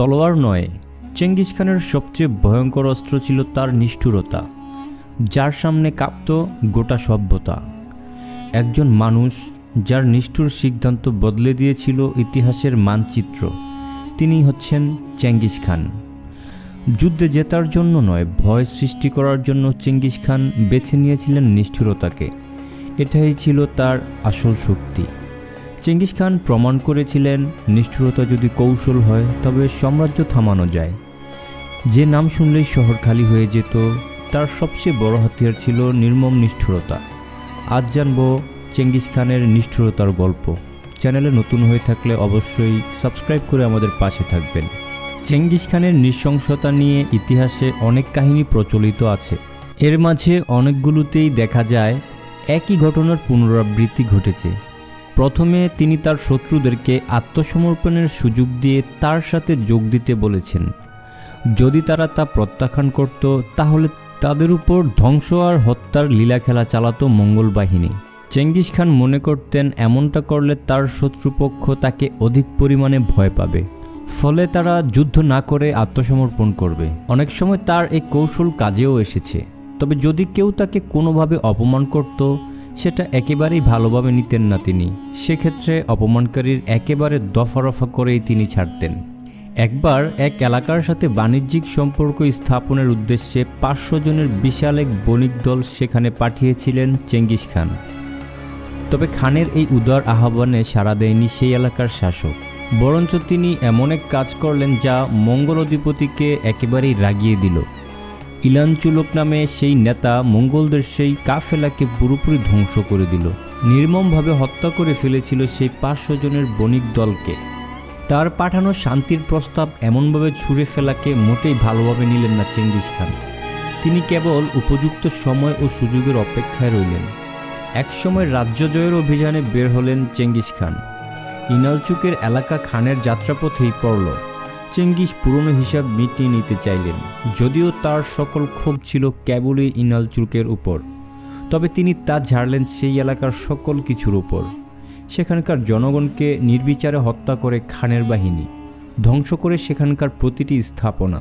তলোয়ার নয়, চেঙ্গিস খানের সবচেয়ে ভয়ঙ্কর অস্ত্র ছিল তার নিষ্ঠুরতা, যার সামনে কাঁপত গোটা সভ্যতা। একজন মানুষ যার নিষ্ঠুর সিদ্ধান্ত বদলে দিয়েছিল ইতিহাসের মানচিত্র, তিনি হচ্ছেন চেঙ্গিস খান। যুদ্ধে জেতার জন্য নয়, ভয় সৃষ্টি করার জন্য চেঙ্গিস খান বেছে নিয়েছিলেন নিষ্ঠুরতাকে। এটাই ছিল তার আসল শক্তি। চেঙ্গিস খান প্রমাণ করেছিলেন, নিষ্ঠুরতা যদি কৌশল হয়, তবে সাম্রাজ্য থামানো যায়। যে নাম শুনলেই শহর খালি হয়ে যেত, তার সবচেয়ে বড় হাতিয়ার ছিল নির্মম নিষ্ঠুরতা। আজ জানব চেঙ্গিস খানের নিষ্ঠুরতার গল্প। চ্যানেলে নতুন হয়ে থাকলে অবশ্যই সাবস্ক্রাইব করে আমাদের পাশে থাকবেন। চেঙ্গিস খানের নৃশংসতা নিয়ে ইতিহাসে অনেক কাহিনী প্রচলিত আছে। এর মাঝে অনেকগুলোতেই দেখা যায়, একই ঘটনার পুনরাবৃত্তি ঘটেছে। প্রথমে তিনি তার শত্রুদেরকে আত্মসমর্পণের সুযোগ দিয়ে তার সাথে যোগ দিতে বলেছেন। যদি তারা তা প্রত্যাখ্যান করত, তাহলে তাদের উপর ধ্বংস আর হত্যার লীলা খেলা চালাতো মঙ্গল বাহিনী। চেঙ্গিস খান মনে করতেন, এমনটা করলে তার শত্রুপক্ষ তাকে অধিক পরিমাণে ভয় পাবে। ফলে তারা যুদ্ধ না করে আত্মসমর্পণ করবে। অনেক সময় তার এই কৌশল কাজেও এসেছে। তবে যদি কেউ তাকে কোনোভাবে অপমান করত সেটা একেবারেই ভালোভাবে নিতেন না তিনি। সেক্ষেত্রে অপমানকারীর একেবারে দফা রফা করেই তিনি ছাড়তেন। একবার এক এলাকার সাথে বাণিজ্যিক সম্পর্ক স্থাপনের উদ্দেশ্যে পাঁচশো জনের বিশাল এক বণিক দল সেখানে পাঠিয়েছিলেন চেঙ্গিস খান। তবে খানের এই উদার আহ্বানে সাড়া দেয়নি সেই এলাকার শাসক। বরঞ্চ তিনি এমন এক কাজ করলেন যা মঙ্গল অধিপতিকে একেবারেই রাগিয়ে দিল। ইলানচুলক নামে সেই নেতা মঙ্গলদের সেই কাফেলাকে পুরোপুরি ধ্বংস করে দিল। নির্মমভাবে হত্যা করে ফেলেছিল সেই পাঁচশো জনের বণিক দলকে। তার পাঠানো শান্তির প্রস্তাব এমনভাবে ছুঁড়ে ফেলাকে মোটেই ভালোভাবে নিলেন না চেঙ্গিস খান। তিনি কেবল উপযুক্ত সময় ও সুযোগের অপেক্ষায় রইলেন। একসময় রাজ্য জয়ের অভিযানে বের হলেন চেঙ্গিস খান। ইনালচুকের এলাকা খানের যাত্রাপথেই পড়ল। চেঙ্গিস পুরনো হিসাব মিটিয়ে নিতে চাইলেন, যদিও তার সকল ক্ষোভ ছিল কেবলই ইনালচুকের উপর। তবে তিনি তা ঝাড়লেন সেই এলাকার সকল কিছুর উপর। সেখানকার জনগণকে নির্বিচারে হত্যা করে খানের বাহিনী, ধ্বংস করে সেখানকার প্রতিটি স্থাপনা।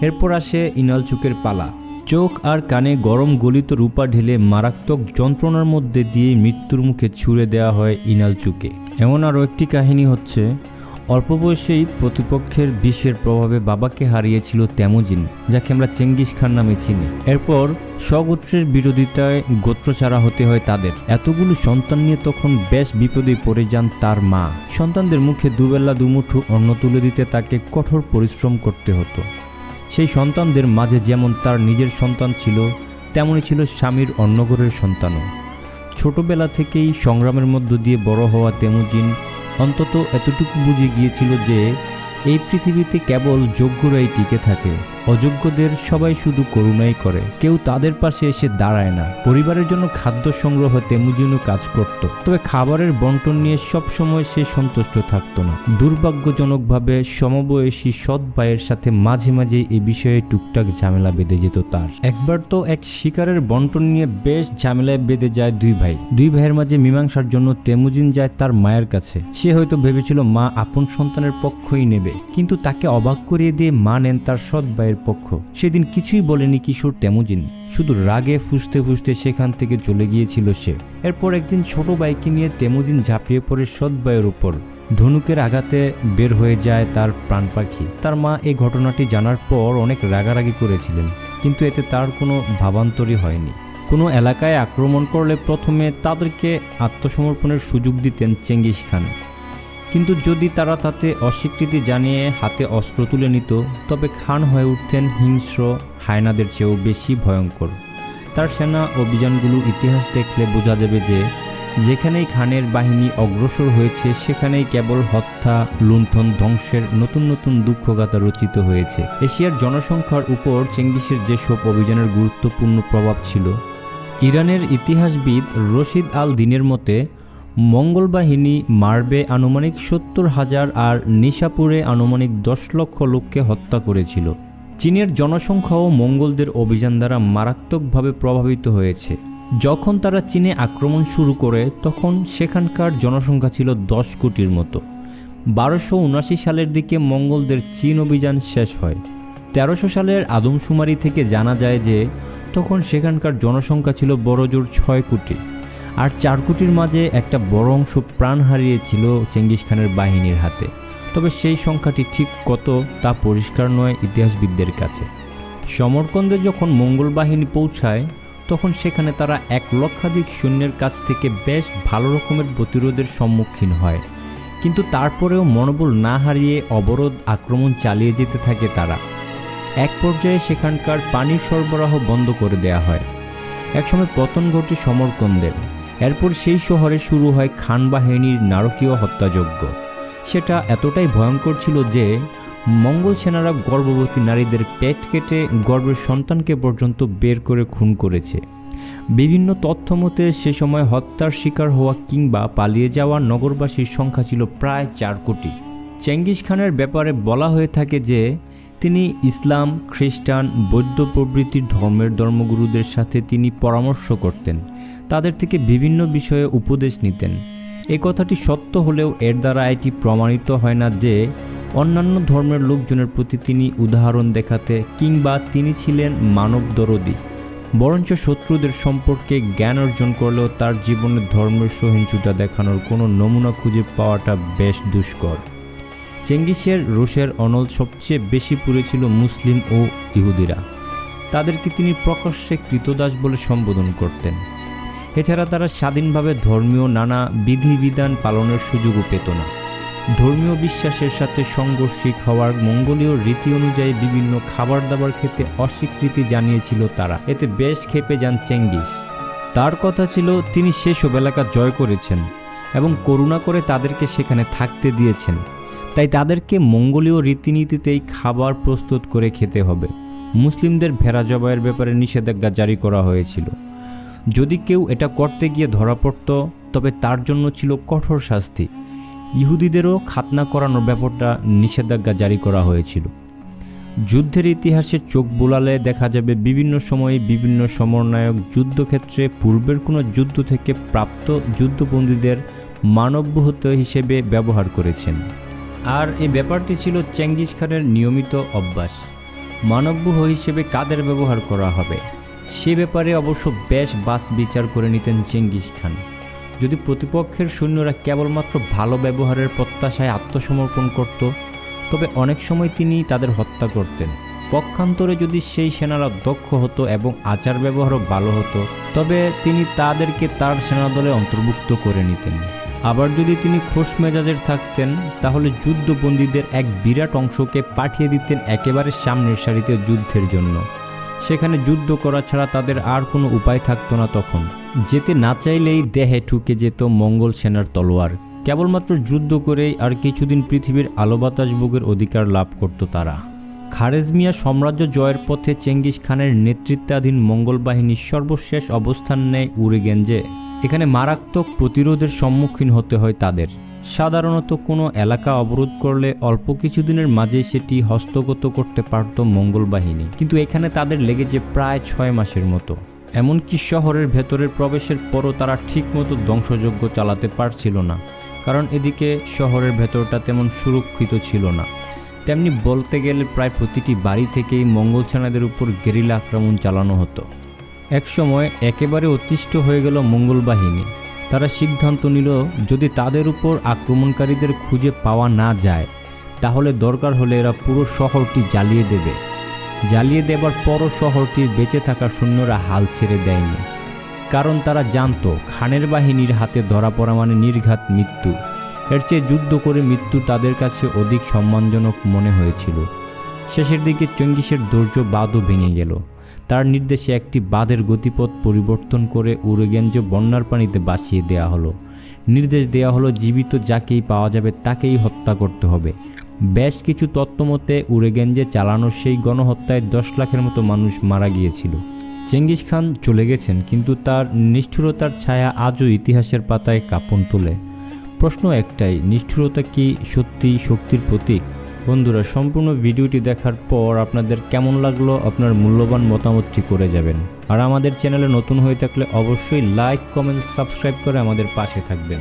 এরপর আসে ইনালচুকের পালা। চোখ আর কানে গরম গলিত রূপা ঢেলে মারাত্মক যন্ত্রণার মধ্যে দিয়ে মৃত্যুর মুখে ছুঁড়ে দেওয়া হয় ইনালচুকে এমন আরও একটি কাহিনী হচ্ছে অল্প বয়সেই প্রতিপক্ষের বিষের প্রভাবে বাবাকে হারিয়েছিল তেমুজিন, যাকে আমরা চেঙ্গিস খান নামে চিনি। এরপর স্বগোত্রের বিরোধিতায় গোত্রচারা হতে হয় তাদের। এতগুলো সন্তান নিয়ে তখন বেশ বিপদে পড়ে যান তার মা। সন্তানদের মুখে দুবেলা দুমুঠু অন্ন তুলে দিতে তাকে কঠোর পরিশ্রম করতে হতো। সেই সন্তানদের মাঝে যেমন তার নিজের সন্তান ছিল তেমনই ছিল স্বামীর অন্নগরের সন্তানও। ছোটবেলা থেকেই সংগ্রামের মধ্য দিয়ে বড় হওয়া তেমুজিন অন্তত এতটুকু বুঝে গিয়েছিল যে এই পৃথিবীতে কেবল যোগ্যরাই টিকে থাকে। অযোগ্যদের সবাই শুধু করুণাই করে। কেউ তাদের পাশে এসে দাঁড়ায় না। পরিবারের জন্য খাদ্য সংগ্রহ তেমুজিনও কাজ করত। তবে খাবারের বন্টন নিয়ে সব সময় সে সন্তুষ্ট থাকতো না। দুর্ভাগ্যজনকভাবে সমবয়সী সৎ ভাইয়ের সাথে মাঝে মাঝে এ বিষয়ে টুকটাক ঝামেলা বেঁধে যেত তার। একবার তো এক শিকারের বন্টন নিয়ে বেশ ঝামেলায় বেঁধে যায় দুই ভাই। দুই ভাইয়ের মাঝে মীমাংসার জন্য তেমুজিন যায় তার মায়ের কাছে। সে হয়তো ভেবেছিল, মা আপন সন্তানের পক্ষই নেবে। কিন্তু তাকে অবাক করিয়ে দিয়ে মা নেন তার সৎ ভাইয়ের পক্ষ। সেদিন কিছুই বলেনি কিশোর তেমুজিন। শুধু রাগে ফুসতে ফুসতে সেখান থেকে চলে গিয়েছিল সে। এরপর একদিন ছোট বাইকে নিয়ে তেমুজিন ঝাঁপিয়ে পড়ে সৎ ভাইয়ের উপর। ধনুকের আঘাতে বের হয়ে যায় তার প্রাণ পাখি। তার মা এই ঘটনাটি জানার পর অনেক রাগারাগি করেছিলেন। কিন্তু এতে তার কোনো ভাবান্তরই হয়নি। কোনো এলাকায় আক্রমণ করলে প্রথমে তাদেরকে আত্মসমর্পণের সুযোগ দিতেন চেঙ্গিস খান। কিন্তু যদি তারা তাতে অস্বীকৃতি জানিয়ে হাতে অস্ত্র তুলে নিত, তবে খান হয়ে উঠতেন হিংস্র হায়নাদের চেয়েও বেশি ভয়ঙ্কর। তার সেনা অভিযানগুলো ইতিহাস দেখলে বোঝা যাবে যে, যেখানেই খানের বাহিনী অগ্রসর হয়েছে, সেখানেই কেবল হত্যা, লুণ্ঠন, ধ্বংসের নতুন নতুন দুঃখগাথা রচিত হয়েছে। এশিয়ার জনসংখ্যার উপর চেঙ্গিসের যেসব অভিযানের গুরুত্বপূর্ণ প্রভাব ছিল, ইরানের ইতিহাসবিদ রশিদ আল দিনের মতে মঙ্গল বাহিনী মারবে আনুমানিক সত্তর হাজার আর নিশাপুরে আনুমানিক দশ লক্ষ লোককে হত্যা করেছিল। চীনের জনসংখ্যাও মঙ্গলদের অভিযান দ্বারা মারাত্মকভাবে প্রভাবিত হয়েছে। যখন তারা চীনে আক্রমণ শুরু করে, তখন সেখানকার জনসংখ্যা ছিল দশ কোটির মতো। বারোশো উনআশি সালের দিকে মঙ্গলদের চীন অভিযান শেষ হয়। তেরোশো সালের আদমশুমারি থেকে জানা যায় যে, তখন সেখানকার জনসংখ্যা ছিল বড়জোর ছয় কোটি। আর চার কোটির মাঝে একটা বড় অংশ প্রাণ হারিয়েছিল চেঙ্গিস খানের বাহিনীর হাতে। তবে সেই সংখ্যাটি ঠিক কত তা পরিষ্কার নয় ইতিহাসবিদদের কাছে। সমরকন্দে যখন মঙ্গল বাহিনী পৌঁছায়, তখন সেখানে তারা এক লক্ষাধিক সৈন্যের কাছ থেকে বেশ ভালো রকমের প্রতিরোধের সম্মুখীন হয়। কিন্তু তারপরেও মনোবল না হারিয়ে অবরোধ আক্রমণ চালিয়ে যেতে থাকে তারা। এক পর্যায়ে সেখানকার পানির সরবরাহ বন্ধ করে দেয়া হয়। একসময় পতন ঘটে সমরকন্দের। এরপর সেই শহরে শুরু হয় খান বাহিনীর নারকীয় হত্যাযজ্ঞ। সেটা এতটাই ভয়ঙ্কর ছিল যে, মঙ্গল সেনারা গর্ভবতী নারীদের পেট কেটে গর্ভের সন্তানকে পর্যন্ত বের করে খুন করেছে। বিভিন্ন তথ্য মতে সে সময় হত্যার শিকার হওয়া কিংবা পালিয়ে যাওয়া নগরবাসীর সংখ্যা ছিল প্রায় চার কোটি। চেঙ্গিস খানের ব্যাপারে বলা হয়ে থাকে যে, তিনি ইসলাম, খ্রিস্টান, বৌদ্ধ প্রভৃতির ধর্মের ধর্মগুরুদের সাথে তিনি পরামর্শ করতেন। তাদের থেকে বিভিন্ন বিষয়ে উপদেশ নিতেন। এ কথাটি সত্য হলেও এর দ্বারা এটি প্রমাণিত হয় না যে, অন্যান্য ধর্মের লোকজনের প্রতি তিনি উদাহরণ দেখাতে কিংবা তিনি ছিলেন মানবদরদী। বরঞ্চ শত্রুদের সম্পর্কে জ্ঞান অর্জন করলেও তার জীবনে ধর্মের সহিংসতা দেখানোর কোনো নমুনা খুঁজে পাওয়াটা বেশ দুষ্কর। চেঙ্গিসের রুশের অনল সবচেয়ে বেশি পুড়েছিল মুসলিম ও ইহুদিরা। তাদেরকে তিনি প্রকাশ্যে কৃতদাস বলে সম্বোধন করতেন। এছাড়া তারা স্বাধীনভাবে ধর্মীয় নানা বিধিবিধান পালনের সুযোগও পেত না। ধর্মীয় বিশ্বাসের সাথে সংঘর্ষিক হওয়ার মঙ্গলীয় রীতি অনুযায়ী বিভিন্ন খাবার দাবার খেতে অস্বীকৃতি জানিয়েছিল তারা। এতে বেশ খেপে যান চেঙ্গিস। তার কথা ছিল, তিনি সেসব এলাকা জয় করেছেন এবং করুণা করে তাদেরকে সেখানে থাকতে দিয়েছেন। তাই তাদেরকে মঙ্গলীয় রীতিনীতিতেই খাবার প্রস্তুত করে খেতে হবে। মুসলিমদের ভেড়া জবাইয়ের ব্যাপারে নিষেধাজ্ঞা জারি করা হয়েছিল। যদি কেউ এটা করতে গিয়ে ধরা পড়ত, তবে তার জন্য ছিল কঠোর শাস্তি। ইহুদিদেরও খাতনা করানোর ব্যাপারটা নিষেধাজ্ঞা জারি করা হয়েছিল। যুদ্ধের ইতিহাসে চোখ বোলালে দেখা যাবে বিভিন্ন সময়ে বিভিন্ন সমন্বয়ক যুদ্ধক্ষেত্রে পূর্বের কোনো যুদ্ধ থেকে প্রাপ্ত যুদ্ধবন্দীদের মানবহত হিসেবে ব্যবহার করেছেন। আর এই ব্যাপারটি ছিল চেঙ্গিস খানের নিয়মিত অভ্যাস। মানবব্যূহ হিসেবে কাদের ব্যবহার করা হবে? সে ব্যাপারে অবশ্য বেশ বাস বিচার করে নিতেন চেঙ্গিস খান। যদি প্রতিপক্ষের সৈন্যরা কেবলমাত্র ভালো ব্যবহারের প্রত্যাশায় আত্মসমর্পণ করত, তবে অনেক সময় তিনি তাদের হত্যা করতেন। পক্ষান্তরে যদি সেই সেনারা দক্ষ হতো এবং আচার ব্যবহারও ভালো হতো, তবে তিনি তাদেরকে তার সেনাদলে অন্তর্ভুক্ত করে নিতেন। আবার যদি তিনি খোশ মেজাজের থাকতেন, তাহলে যুদ্ধবন্দীদের এক বিরাট অংশকে পাঠিয়ে দিতেন একেবারে সামনের সারিতে যুদ্ধের জন্য। সেখানে যুদ্ধ করা ছাড়া তাদের আর কোনো উপায় থাকতো না তখন। যেতে না চাইলেই দেহে ঠুকে যেত মঙ্গল সেনার তলোয়ার। কেবলমাত্র যুদ্ধ করেই আর কিছুদিন পৃথিবীর আলো বাতাস ভোগের অধিকার লাভ করত তারা। খারেজমিয়া সাম্রাজ্য জয়ের পথে চেঙ্গিস খানের নেতৃত্বাধীন মঙ্গল বাহিনীর সর্বশেষ অবস্থান নেয় উরেগেঞ্জে এখানে মারাত্মক প্রতিরোধের সম্মুখীন হতে হয় তাদের। সাধারণত কোনো এলাকা অবরোধ করলে অল্প কিছুদিনের মাঝে সেটি হস্তগত করতে পারত মঙ্গল বাহিনী। কিন্তু এখানে তাদের লেগেছে প্রায় ছয় মাসের মতো। এমনকি শহরের ভেতরের প্রবেশের পরও তারা ঠিকমতো ধ্বংসযজ্ঞ চালাতে পারছিল না। কারণ এদিকে শহরের ভেতরটা তেমন সুরক্ষিত ছিল না। তেমনি বলতে গেলে প্রায় প্রতিটি বাড়ি থেকেই মঙ্গল সেনাদের উপর গেরিলা আক্রমণ চালানো হতো। একসময় একেবারে অতিষ্ঠ হয়ে গেল মঙ্গল বাহিনী। তারা সিদ্ধান্ত নিল, যদি তাদের উপর আক্রমণকারীদের খুঁজে পাওয়া না যায়, তাহলে দরকার হলে এরা পুরো শহরটি জ্বালিয়ে দেবে। জ্বালিয়ে দেবার পরও শহরটির বেঁচে থাকা সৈন্যরা হাল ছেড়ে দেয়নি। কারণ তারা জানত, খানের বাহিনীর হাতে ধরা পড়া মানে নির্ঘাত মৃত্যু। এর চেয়ে যুদ্ধ করে মৃত্যু তাদের কাছে অধিক সম্মানজনক মনে হয়েছিল। শেষের দিকে চঙ্গিসের ধৈর্য বাদও ভেঙে গেল। তার নির্দেশে একটি বাঁধের গতিপথ পরিবর্তন করে উরুগেঞ্জ বন্যার পানিতে বাসিয়ে দেয়া হলো। নির্দেশ দেওয়া হলো, জীবিত যাকেই পাওয়া যাবে তাকেই হত্যা করতে হবে। বেশ কিছু তত্ত্বমতে উরেগেঞ্জে চালানো সেই গণহত্যায় দশ লাখের মতো মানুষ মারা গিয়েছিল। চেঙ্গিস খান চলে গেছেন, কিন্তু তার নিষ্ঠুরতার ছায়া আজও ইতিহাসের পাতায় কাঁপন তোলে। প্রশ্ন একটাই, নিষ্ঠুরতা কি সত্যি শক্তির প্রতীক? বন্ধুরা, সম্পূর্ণ ভিডিওটি দেখার পর আপনাদের কেমন লাগল, আপনার মূল্যবান মতামতটি করে যাবেন। আর আমাদের চ্যানেলে নতুন হয়ে থাকলে অবশ্যই লাইক কমেন্ট সাবস্ক্রাইব করে আমাদের পাশে থাকবেন।